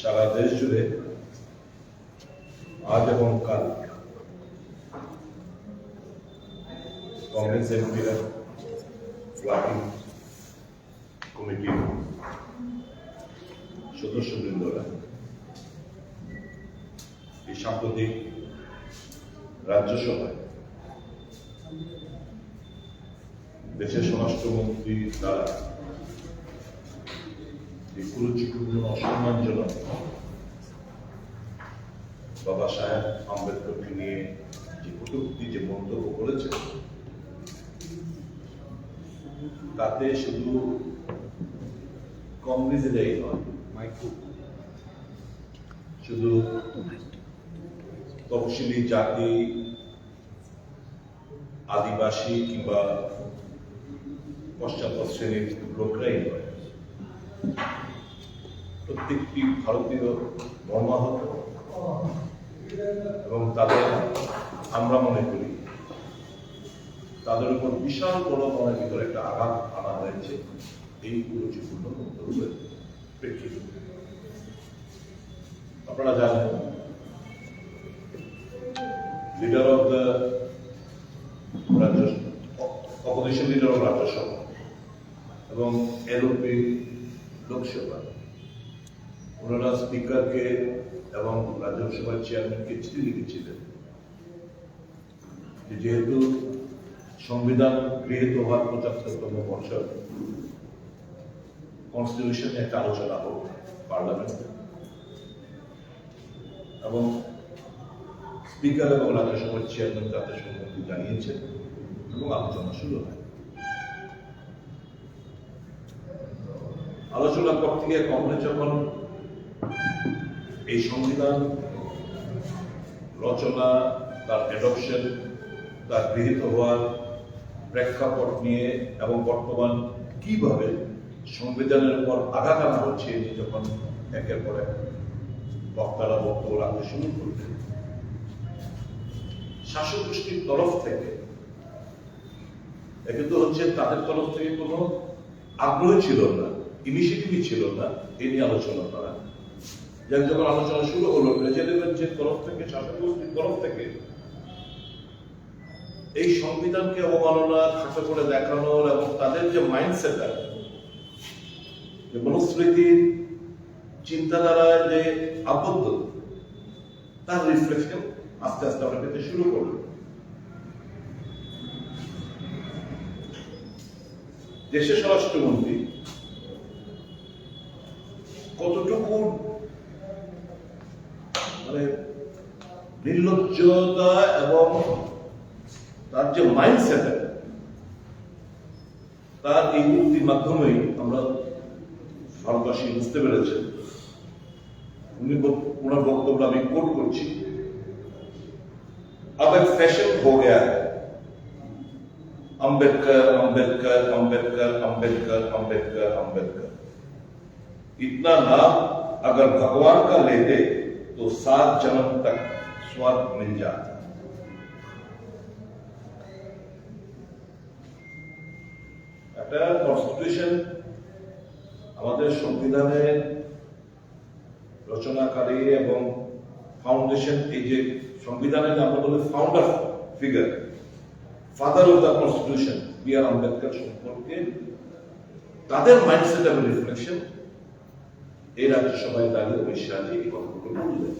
সারা দেশ জুড়ে আজ এবং কাল কংগ্রেস এমপিরা ওয়ার্কিং কমিটির সদস্যবৃন্দরা এই সাম্প্রতিক রাজ্যসভায় দেশের স্বরাষ্ট্রমন্ত্রী দ্বারা এই কুরুচিপূর্ণ অসম্মানজনক বাবা সাহেব আম্বেদকরকে নিয়ে যে কটূক্তি, যে মন্তব্য করেছেন, তাতে শুধু কংগ্রেসেরাই নয় শুধু তফসিলি জাতি, আদিবাসী কিংবা পশ্চাৎ শ্রেণির লোকরাই নয় প্রত্যেকটি ভারতীয় মর্মাহত এবং তাদের আমরা মনে করি, তাদের উপর বিশাল বড় মনের ভিতরে একটা আঘাত আনা হয়েছে। এই কুরুচিপূর্ণ মন্তব্যের প্রেক্ষিতে। আপনারা জানেন leader of the Rajya opposition leader of Rajya Sabha এবং এলওপি লোকসভা। ওনারা স্পিকারকে এবং রাজ্যসভার চেয়ারম্যানকে চিঠি লিখেছিলেন যেহেতু সংবিধান গৃহীত হওয়ার পঁচাত্তরতম বছর কনস্টিটিউশনে একটা আলোচনা হোক পার্লামেন্টে এবং স্পিকার এবং রাজ্যসভার চেয়ারম্যান তাতে সম্মতি জানিয়েছেন এবং আলোচনা শুরু হয়। আলোচনার পর থেকে কংগ্রেস যখন এই সংবিধান, রচনা, তার অ্যাডপশন তার গৃহীত হওয়ার প্রেক্ষাপট নিয়ে এবং বর্তমান কীভাবে সংবিধানের উপর আঘাত আনা হচ্ছে যখন একের পর এক বক্তারা বক্তব্য রাখতে শুরু করলেন। শাসক গোষ্ঠীর তরফ থেকে একে তো হচ্ছে তাদের তরফ থেকে কোনো আগ্রহ ছিল না ইনিশিয়েটিভই ছিল না, এ নিয়ে আলোচনা করা। যাক যখন আলোচনা শুরু হলো, প্রেসিডেন্টের তরফ থেকে শাসক গোষ্ঠীর তরফ থেকে, এই সংবিধানকে অবমাননা, খাটো করে দেখানোর এবং তাদের যে মাইন্ডসেট যে মনুস্মৃতির চিন্তাধারায় যে আবদ্ধ, তার রিফ্লেকশন আস্তে আস্তে আমরা পেতে শুরু করল। দেশের স্বরাষ্ট্রমন্ত্রী কতটুকু মানে নির্লজ্জতা এবং তার যে মাইন্ডসেট তার এই উক্তির মাধ্যমেই আমরা ভারতবাসী বুঝতে পেরেছেন উনি বক- ওনার বক্তব্য আমি কোট করছি अब एक फैशन हो गया है अंबेडकर अंबेडकर अंबेडकर अंबेडकर अंबेडकर अंबेडकर इतना नाम अगर भगवान का ले दे तो सात जन्म तक स्वर्ग मिल जाता একটা কনস্টিটিউশন আমাদের সংবিধানের রচনাকারী এবং ফাউন্ডেশন এই যে সংবিধানের আমরা বলি founder figure father of the constitution B R Ambedkar সম্পর্কে তাদের মাইন্ডসেট এবং রিফ্লেকশন এই রাজ্যসভায় দাঁড়িয়ে অমিত শাহজি এই কথাগুলো বললেন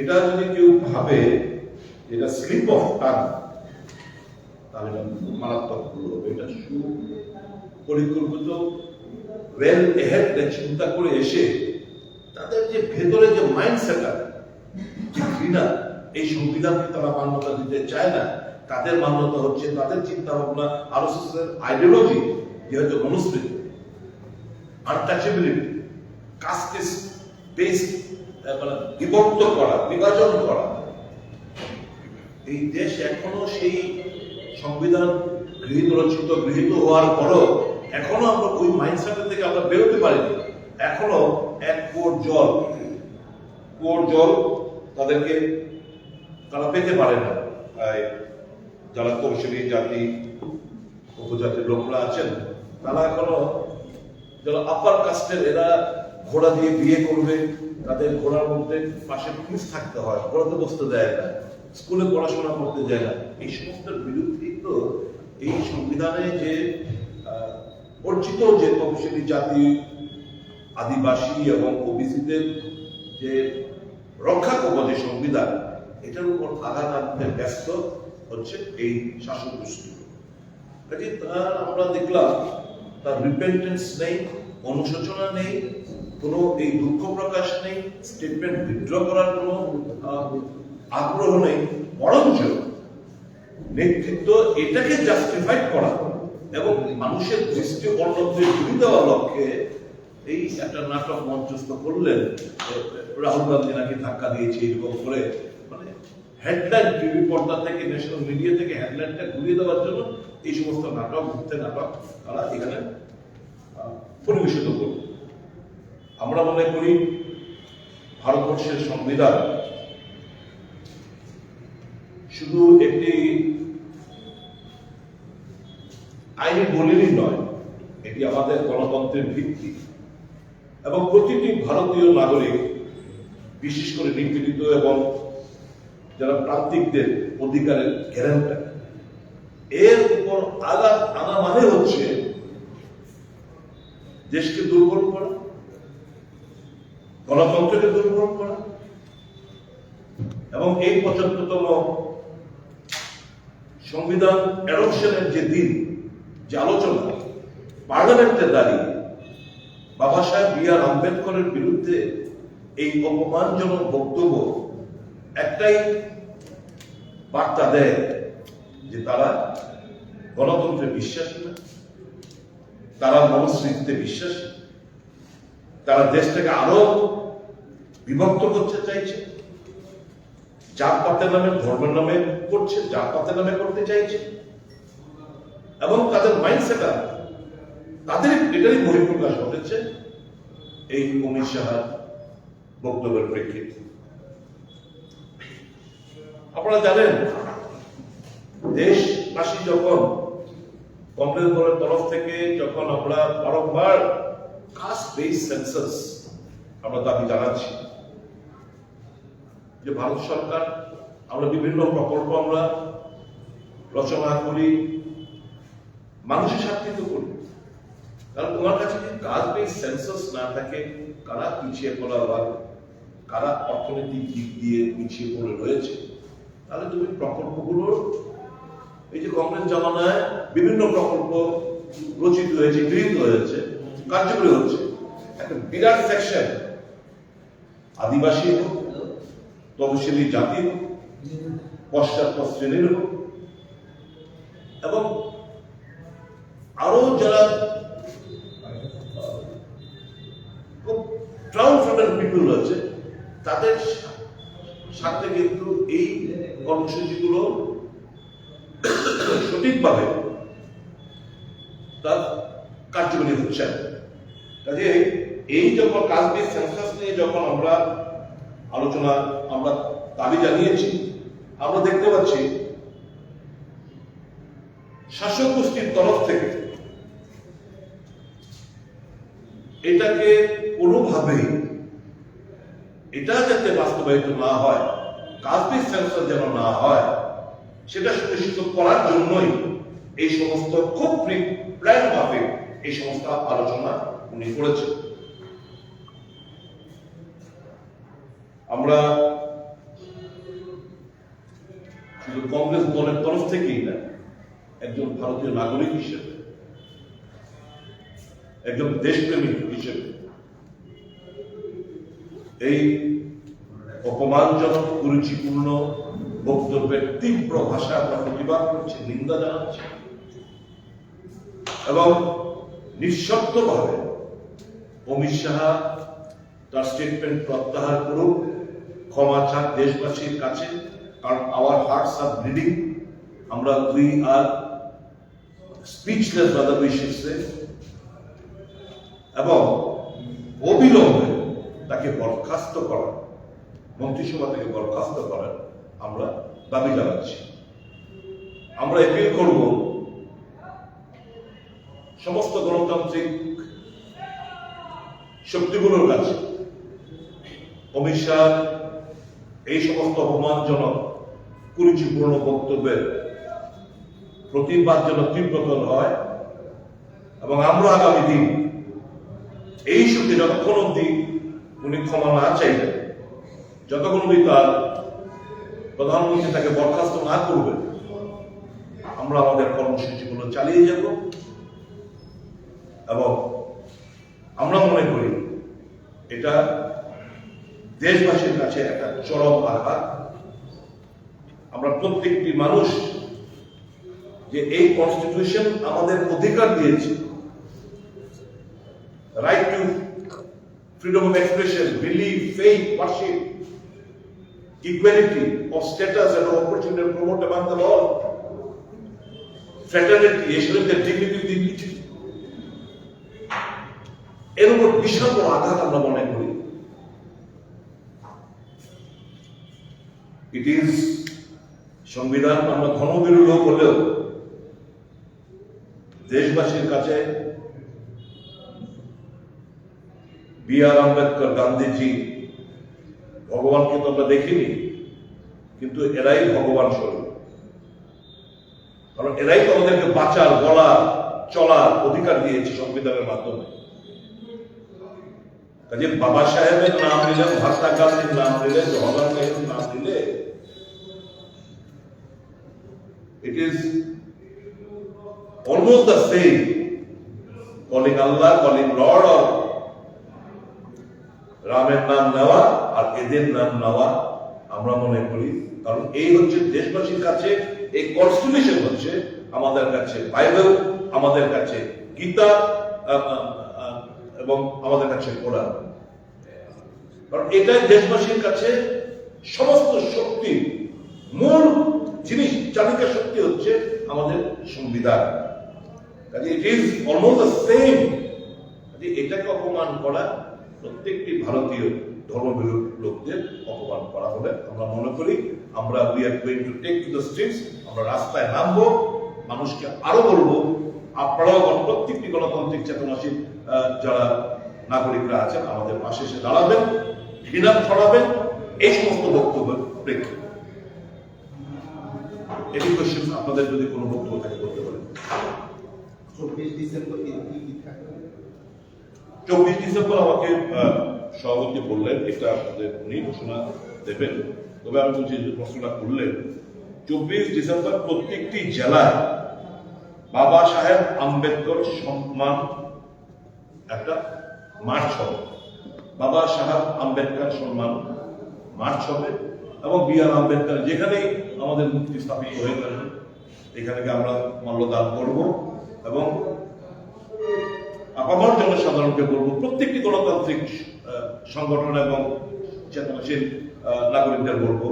এটা যদি কেউ ভাবে এটা স্লিপ অফ টাং তাহলে মারাত্মক ভুল হবে। এটা ওয়েল এহেড চিন্তা করে এসে তাদের যে ভেতরে যে মাইন্ডসেট যে ঘৃণা এই সংবিধানকে তারা মান্যতা দিতে চায় না? তাদের মান্যতা হচ্ছে তাদের চিন্তা ভাবনা এর আইডিওলজি যেহেতু মনুস্মৃতি আনটাচেবিলিটি কাস্টেস বেসড বিভক্ত করা, বিভাজন করা। এই দেশ এখনও সেই সংবিধান গৃহীত, রচিত, গৃহীত হওয়ার পরও এখনও আমরা ওই মাইন্ডসেট থেকে আমরা বেরোতে পারিনি। এখনও এক কোর জল কোর জল তাদেরকে তারা পেতে পারে না। যারা তফসিলি জাতি, উপজাতির লোকরা আছেন, তারা এখনও যারা আপার কাস্টের এরা ঘোড়া দিয়ে বিয়ে করবে, তাদের ঘোড়ার মধ্যে পাশে পুলিশ থাকতে হয় ঘোড়াতে বসতে দেয় না, স্কুলে পড়াশোনা করতে যায় না। এই সমস্ত বিরুদ্ধে তো এই সংবিধানে যে অর্জিত যে তপশিলি জাতি, আদিবাসী এবং ওবিসিদের যে রক্ষা করব যে সংবিধান, এটার উপর আঘাত আনতে ব্যস্ত হচ্ছে এই শাসক গোষ্ঠী। কাজে তার আমরা দেখলাম, তার রিপেন্টেন্স নেই, অনুশোচনা নেই কোনো এই দুঃখ প্রকাশ নেই স্টেটমেন্ট উইথড্র করার কোনো আগ্রহ নেই, বরঞ্চ নেতৃত্ব এটাকে জাস্টিফাই করা এবং মানুষের দৃষ্টি অন্যত্র ঘুরি দেওয়ার লক্ষ্যে এই একটা নাটক মঞ্চস্থ করলেন রাহুল গান্ধী নাকি ধাক্কা দিয়েছে এরকম করে মানে হেডলাইন টিভি পর্দা থেকে ন্যাশনাল মিডিয়া থেকে হেডলাইনটা ঘুরিয়ে দেওয়ার জন্য এই সমস্ত নাটক ঘুরতে নাটক তারা এখানে পরিবেশিত করবে আমরা মনে করি ভারতবর্ষের সংবিধান শুধু একটি আইনি দলিলই নয়, এটি আমাদের গণতন্ত্রের ভিত্তি। এবং প্রতিটি ভারতীয় নাগরিক, বিশেষ করে নিপীড়িত এবং যারা প্রান্তিকদের অধিকারের গ্যারান্টার, এর উপর আঘাত আনা মানে হচ্ছে দেশকে দুর্বল করা। গণতন্ত্রকে দুর্বল করা এবং এই পঁচাত্তরতম সংবিধান এরপশনের যে দিন, যে আলোচনা পার্লামেন্টে দাঁড়িয়ে বাবা সাহেব বি আর আম্বেদকরের বিরুদ্ধে এই অপমানজনক বক্তব্য একটাই বার্তা দেয় যে তারা গণতন্ত্রে বিশ্বাসী না, তারা মনস্মৃতিতে বিশ্বাসী। তারা দেশটাকে আরও বিভক্ত করতে চাইছে। জাত পাতের নামে, ধর্মের নামে করছে, জাত পাতের নামে করতে চাইছে। এবং তাদের মাইন্ডসেট তাদের এটারই বহিঃপ্রকাশ ঘটেছে এই অমিত শাহার বক্তব্যের প্রেক্ষিতে। আপনারা জানেন, দেশবাসী যখন কংগ্রেস দলের তরফ থেকে যখন আমরা বারংবার কাস্ট বেস সেন্সাস আমরা দাবি জানাচ্ছি। যে ভারত সরকার, আমরা বিভিন্ন প্রকল্প আমরা রচনা করি, মানুষের স্বার্থিত করি। কারণ তোমার কাছে যদি কাজ বেস সেন্সাস না থাকে, কারা পিছিয়ে পড়া বা কারা অর্থনৈতিক দিক দিয়ে পিছিয়ে পড়ে রয়েছে? তাহলে তুমি প্রকল্পগুলোর, এই যে কংগ্রেস জামানায় বিভিন্ন প্রকল্প রচিত হয়েছে, গৃহীত হয়েছে কার্যকরী হচ্ছে। একটা বিরাট সেকশন আদিবাসী হোক তপশিলি জাতি হোক পশ্চাৎ শ্রেণির। হোক এবং আরও যারা, খুব পিপুল রয়েছে, তাদের সাথে কিন্তু এই কর্মসূচিগুলো সঠিকভাবে তার কার্যকরী হচ্ছে। কাজে এই যখন কাজবির সেন্সাস নিয়ে যখন আমরা আলোচনা, আমরা দাবি জানিয়েছি, আমরা দেখতে পাচ্ছি শাসক গোষ্ঠীর তরফ থেকে এটাকে কোনোভাবেই, এটা যাতে বাস্তবায়িত না হয় কাজবির সেন্সার যেন না হয়, সেটা সুনিশ্চিত করার জন্যই এই সমস্ত খুব প্ল্যান ভাবে এই সমস্ত আলোচনা উনি করেছেন। আমরা শুধু কংগ্রেস দলের তরফ থেকেই না, একজন ভারতীয় নাগরিক হিসেবে, একজন দেশপ্রেমিক হিসেবে এই অপমানজনক, কুরুচিপূর্ণ বক্তব্যের তীব্র ভাষা আমরা প্রতিবাদ করছি, নিন্দা জানাচ্ছি এবং নিঃশব্দভাবে অমিত শাহ তার স্টেটমেন্ট প্রত্যাহার করুক, ক্ষমা চান দেশবাসীর কাছে, কারণ আওয়ার হার্টস আর ব্লিডিং আমরা উই আর স্পিচলেস ব্রাদার উইশেসে এবং অবিলম্বে তাকে বরখাস্ত করা, মন্ত্রিসভা থেকে বরখাস্ত করার আমরা দাবি জানাচ্ছি। আমরা এপিল করব সমস্ত গণতান্ত্রিক শক্তিগুলোর কাছে। অমিত শাহ এই সমস্ত অপমানজনক কুরুচিপূর্ণ বক্তব্যের প্রতিবাদ যেন তীব্রতর হয় এবং আমরা আগামী দিন এই সত্যি যতক্ষণ অব্দি উনি ক্ষমা না চাইবেন, যতক্ষণ অব্দি তার প্রধানমন্ত্রী তাকে বরখাস্ত না করবেন, আমরা আমাদের কর্মসূচিগুলো চালিয়ে যাব এবং আমরা মনে করি এটা দেশবাসীর কাছে একটা চরম আঘাত আমরা প্রত্যেকটি মানুষ যে এই কনস্টিটিউশন আমাদের অধিকার দিয়েছে right to freedom of expression believe faith equality of status and opportunity promote among the all fraternity dignity এর উপর বিশাল বড় আঘাত আমরা মনে করি। ইট ইজ সংবিধান আমরা ঘনবিরোধ হলেও দেশবাসীর কাছে বি আর আম্বেদকর গান্ধীজি ভগবানকে তো আমরা দেখিনি, কিন্তু এরাই ভগবান স্বরূপ। কারণ এরাই তো আমাদেরকে বাঁচার, বলার, চলার অধিকার দিয়েছে সংবিধানের মাধ্যমে। কাজে বাবা সাহেবের নাম নিলে মহাত্মা গান্ধীর নাম নিলে জওয়াহরলাল নেহরুর নাম নিলে it is almost the same calling Allah calling lord of রামের নাম নেওয়া আর এদের নাম নেওয়া আমরা মনে করি। কারণ এই হচ্ছে দেশবাসীর কাছে, এই কনস্টিটিউশন হচ্ছে আমাদের কাছে বাইবেল আমাদের কাছে গীতা এবং আমাদের কাছে কোরআন কারণ এটাই দেশবাসীর কাছে সমস্ত শক্তি, মূল জিনিস, চালিকা শক্তি হচ্ছে আমাদের সংবিধান। কাজে it is almost the same কাজে এটাকে অপমান করা প্রত্যেকটি ভারতীয় ধর্মবিরোধ লোকদের অপমান করা হলে আমরা মনে করি আমরা we are going to take to the streets আমরা রাস্তায় নামবো, মানুষকে আরও বলব আপনারাও প্রত্যেকটি গণতান্ত্রিক চেতনাশীল যারা নাগরিকরা আছেন আমাদের পাশে এসে দাঁড়াবেন ঘৃণা ছড়াবেন এই সমস্ত বক্তব্যের প্রেক্ষিতে। এটি আপনাদের যদি কোনো বক্তব্য থাকে করতে পারেন। চব্বিশ ডিসেম্বর চব্বিশ ডিসেম্বর আমাকে সভাপতি বললেন এটা আপনাদের উনি ঘোষণা দেবেন। তবে আমি বলছি যে প্রশ্নটা করলেন চব্বিশ ডিসেম্বর প্রত্যেকটি জেলায় বাবা সাহেব আম্বেদকর সম্মান একটা মার্চ হবে বাবা সাহেব আম্বেদকর সম্মান মার্চ হবে এবং বি আর আম্বেদকর যেখানেই আমাদের মুক্তি স্থাপিত হয়ে গেল এখানে আমরা মাল্যদান করব এবং আপামর জনসাধারণকে বলব, প্রত্যেকটি গণতান্ত্রিক সংগঠন এবং চেতনাশীল নাগরিকদের বলব,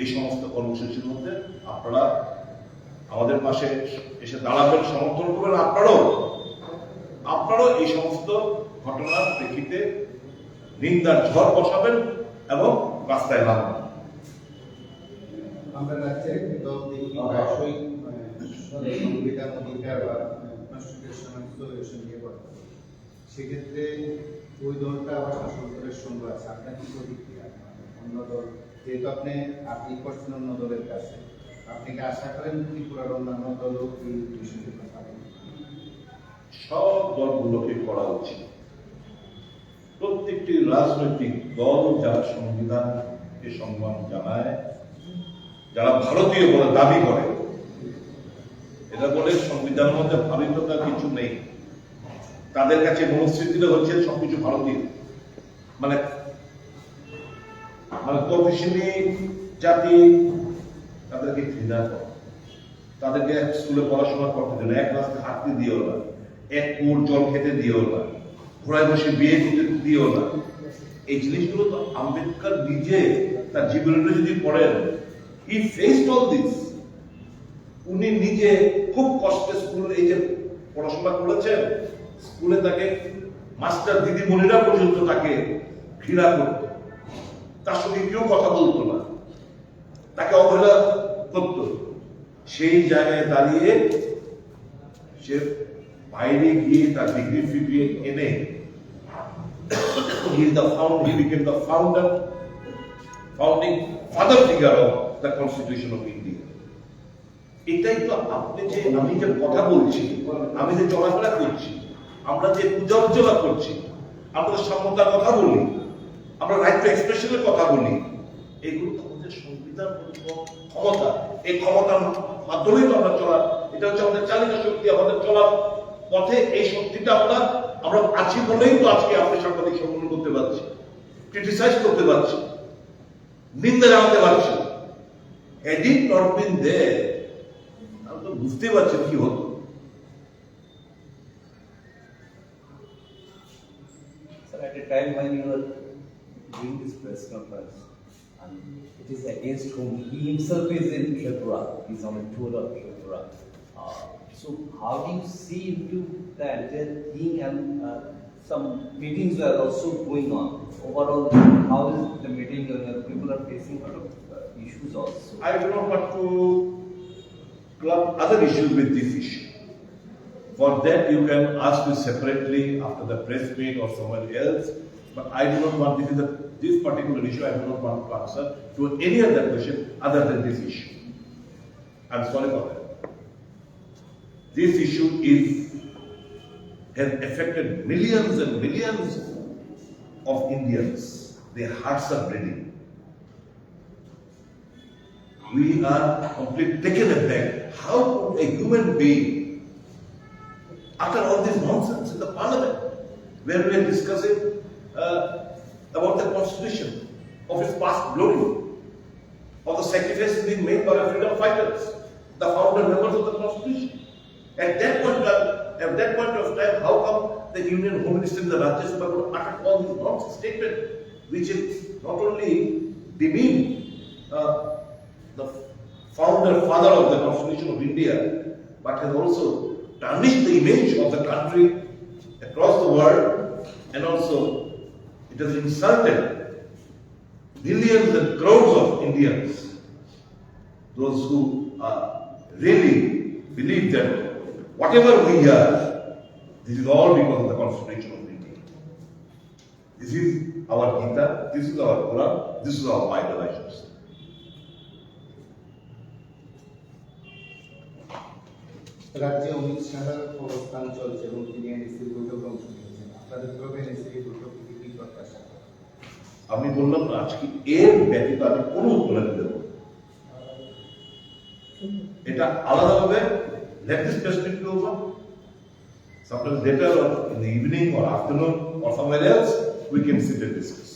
এই সমস্ত কর্মসূচির মধ্যে আপনারা আমাদের পাশে এসে দাঁড়াবেন সমর্থন করবেন আপনারাও। আপনারাও এই সমস্ত ঘটনার প্রেক্ষিতে নিন্দার ঝড় বসাবেন এবং রাস্তায় নামবেন। আমরা রাজ্যে দল দেখি প্রায়শই মানে, সংবিধান অধিকার বা কনস্টিটিউশনাল সলিউশন নিয়ে কথা সেক্ষেত্রে ওই দলটা আবার সঙ্গে আছে। আপনার কি প্রতিক্রিয়া? অন্য দল যেহেতু আপনি আপনি করছেন অন্য দলের কাছে। আপনি কি আশা করেন ত্রিপুরার অন্যান্য দলও এই কথা সব দলগুলোকে করা উচিত। প্রত্যেকটি রাজনৈতিক দল যারা সংবিধানকে সম্মান জানায়, যারা ভারতীয় বলে দাবি করে এটা বলে সংবিধানের মধ্যে ভারতীয়তা কিছু নেই। তাদের কাছে মনস্মৃতিটা হচ্ছে সবকিছু ভারতীয়। মানে মানে তফসিলি জাতি তাদেরকে ঘৃণা করে। তাদেরকে স্কুলে পড়াশোনা করতে দিও না, এক রাস্তায় হাঁটতে দিও না, এক কুয়োর জল খেতে দিও না, ঘোড়ায় বসে বিয়ে করতে দিও না। এই জিনিসগুলো তো আম্বেদকর নিজে তার জীবনটা যদি পড়েন হি ফেসড অল দিস উনি নিজে খুব কষ্টে স্কুল এই যে পড়াশোনা করেছেন স্কুলে তাকে মাস্টার দিদিমণিরা পর্যন্ত তাকে ঘৃণা করত। তার সঙ্গে কেউ কথা বলতো না। তাকে অবহেলা করত সেই জায়গায় দাঁড়িয়ে সে বাইরে গিয়ে তার ডিগ্রি ফিগ্রি এনে he is the he founder, India. এটাই তো আপনি যে আমি যে কথা বলছি আমি যে চলাফেরা করছি আমরা যে পূজা অর্চনা করছি আমরা সমতার কথা বলি আমরা রাইট টু এক্সপ্রেশনের কথা বলি এগুলো তো আমাদের সংবিধান ক্ষমতা। এই ক্ষমতার মাধ্যমেই তো আমরা চলা এটা হচ্ছে আমাদের চালিকা শক্তি আমাদের চলার পথে এই শক্তিটা আমরা আমরা আছি বলেই তো আজকে আপনি সাংবাদিক সম্মেলন করতে পারছি ক্রিটিসাইজ করতে পারছি নিন্দা জানাতে পারছি it not been there আমি তো বুঝতে পারছি কি হতো at a time when you were doing this press conference, it is against whom he himself is in Tripura, he's on a tour of Tripura. Uh, so how do you see into the entire thing and uh, some meetings were also going on. Overall, how is the meeting, uh, people are facing a lot of uh, issues also. I do not want to club other issues with this issue. For that, you can ask me separately after the press meet or someone else. But I do not want this is the, this particular issue. I do not want to answer to any other question other than this issue. I'm sorry for that. This issue is has affected millions and millions of Indians. Their hearts are bleeding we are completely taken aback. How could a human being utter all this nonsense in the parliament where we are discussing uh, about the constitution of its past glory, of the sacrifices being made by our freedom fighters, the founder members of the constitution. At that point, of- at that point of time, how come the Union Home Minister and the Rajya Sabha could utter all these nonsense statements, which is not only demean uh, the founder, father of the Constitution of India, but has also tarnished the image of the country across the world, and also it has insulted millions and crores of Indians, those who uh, really believe that whatever we are, this is all because of the Constitution of India. This is our Gita, this is our Quran, this is our Bible, I should say. রাজ্যে অমিত শাহের অবস্থান চলছে এবং তিনি এনএসির বৈঠকে অংশ নিয়েছেন আপনাদের তরফে এনএসির বৈঠক থেকে কি প্রত্যাশা আমি বললাম আজকে এর ব্যতীত আমি কোনো উত্তর দিতে দেবো এটা আলাদাভাবে this specific be over. Sometimes later or in the evening or afternoon or somewhere else, we can sit and discuss.